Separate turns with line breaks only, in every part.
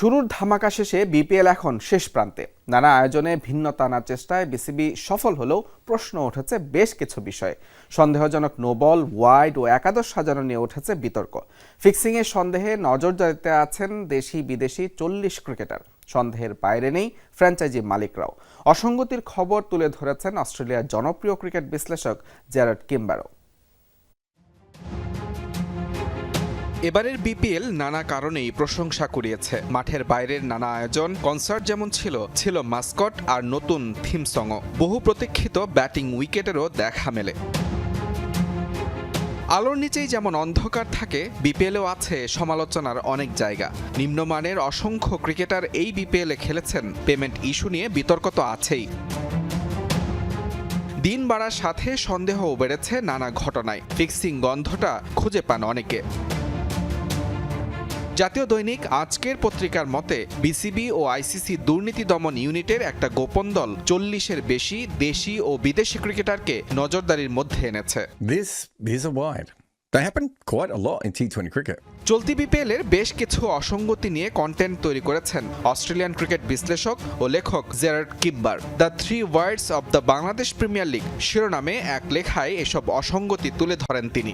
শুরুর ধামাকা শেষে বিপিএল এখন শেষ প্রান্তে। নানা আয়োজনে ভিন্নতা আনার চেষ্টায় বিসিবি সফল হলেও প্রশ্ন উঠেছে বেশ কিছু বিষয়ে। সন্দেহজনক নোবল ওয়াইড ও একাদশ সাজানো নিয়ে উঠেছে বিতর্ক। ফিক্সিংয়ের সন্দেহে নজরদারিতে আছেন দেশি বিদেশি চল্লিশ ক্রিকেটার। সন্দেহের বাইরে নেই ফ্র্যাঞ্চাইজি মালিকরাও। অসঙ্গতির খবর তুলে ধরেছেন অস্ট্রেলিয়ার জনপ্রিয় ক্রিকেট বিশ্লেষক জেরার্ড কিম্বারো
এবারের বিপিএল নানা কারণেই প্রশংসা কুড়িয়েছে। মাঠের বাইরের নানা আয়োজন কনসার্ট যেমন ছিল ছিল মাস্কট আর নতুন থিম সংও বহু প্রতীক্ষিত ব্যাটিং উইকেটেরও দেখা মেলে। আলোর নিচেই যেমন অন্ধকার থাকে, বিপিএলেও আছে সমালোচনার অনেক জায়গা। নিম্নমানের অসংখ্য ক্রিকেটার এই বিপিএলে খেলেছেন পেমেন্ট ইস্যু নিয়ে বিতর্ক তো আছেই। দিন বাড়ার সাথে সন্দেহও বেড়েছে নানা ঘটনায়। ফিক্সিং গন্ধটা খুঁজে পান অনেকে। জাতীয় দৈনিক আজকের পত্রিকার মতে বিসিবি ও আইসিসি দুর্নীতি দমন ইউনিটের একটা গোপন দল চল্লিশের বেশি দেশি ও বিদেশি ক্রিকেটারকে নজরদারির মধ্যে এনেছে
This is a wide. They happen quite a lot in T20 cricket.
চলতি বিপিএল এর বেশ কিছু অসঙ্গতি নিয়ে কন্টেন্ট তৈরি করেছেন অস্ট্রেলিয়ান ক্রিকেট বিশ্লেষক ও লেখক Gerard Kibber the three words of the Bangladesh Premier League শিরোনামে এক লেখায় এসব অসঙ্গতি তুলে ধরেন তিনি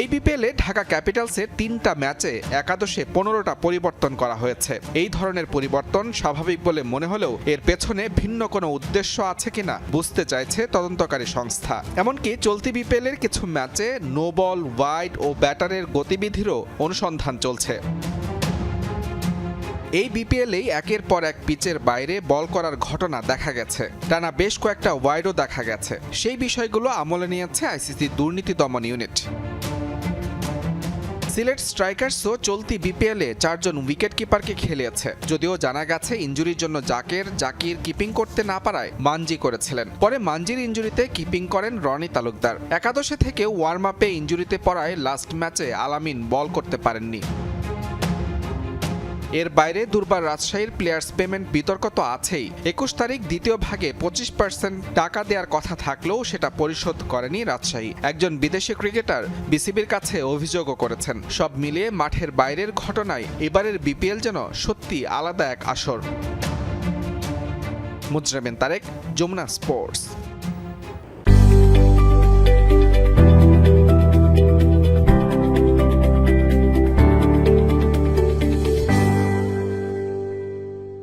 এই বিপিএলে ঢাকা ক্যাপিটালসের তিনটা ম্যাচে একাদশে পনেরোটা পরিবর্তন করা হয়েছে। এই ধরনের পরিবর্তন স্বাভাবিক বলে মনে হলেও এর পেছনে ভিন্ন কোনো উদ্দেশ্য আছে কিনা বুঝতে চাইছে তদন্তকারী সংস্থা। এমনকি চলতি বিপিএলের কিছু ম্যাচে নো বল, ওয়াইড ও ব্যাটারের গতিবিধিরও অনুসন্ধান চলছে। এই বিপিএলেই একের পর এক পিচের বাইরে বল করার ঘটনা দেখা গেছে। টানা বেশ কয়েকটা ওয়াইডও দেখা গেছে। সেই বিষয়গুলো আমলে নিয়েছে আইসিসি দুর্নীতি দমন ইউনিট। সিলেট স্ট্রাইকার্সও চলতি বিপিএলে চারজন উইকেট কিপারকে খেলিয়েছে যদিও জানা গেছে, ইঞ্জুরির জন্য জাকের জাকির কিপিং করতে না পারায় মানজি করেছিলেন। পরে মানজির ইঞ্জুরিতে কিপিং করেন রনি তালুকদার। একাদশে থেকে ওয়ার্ম আপে ইঞ্জুরিতে পড়ায় লাস্ট ম্যাচে আলামিন বল করতে পারেননি। এর বাইরে দুর্বার রাজশাহীর প্লেয়ার্স পেমেন্ট বিতর্ক তো আছেই। একুশ তারিখ দ্বিতীয় ভাগে পঁচিশ পার্সেন্ট টাকা দেওয়ার কথা থাকলেও সেটা পরিশোধ করেনি রাজশাহী। একজন বিদেশি ক্রিকেটার বিসিবির কাছে অভিযোগও করেছেন। সব মিলিয়ে মাঠের বাইরের ঘটনায় এবারের বিপিএল যেন সত্যি আলাদা এক আসর। মুজরাবেন তারেক, যমুনা স্পোর্টস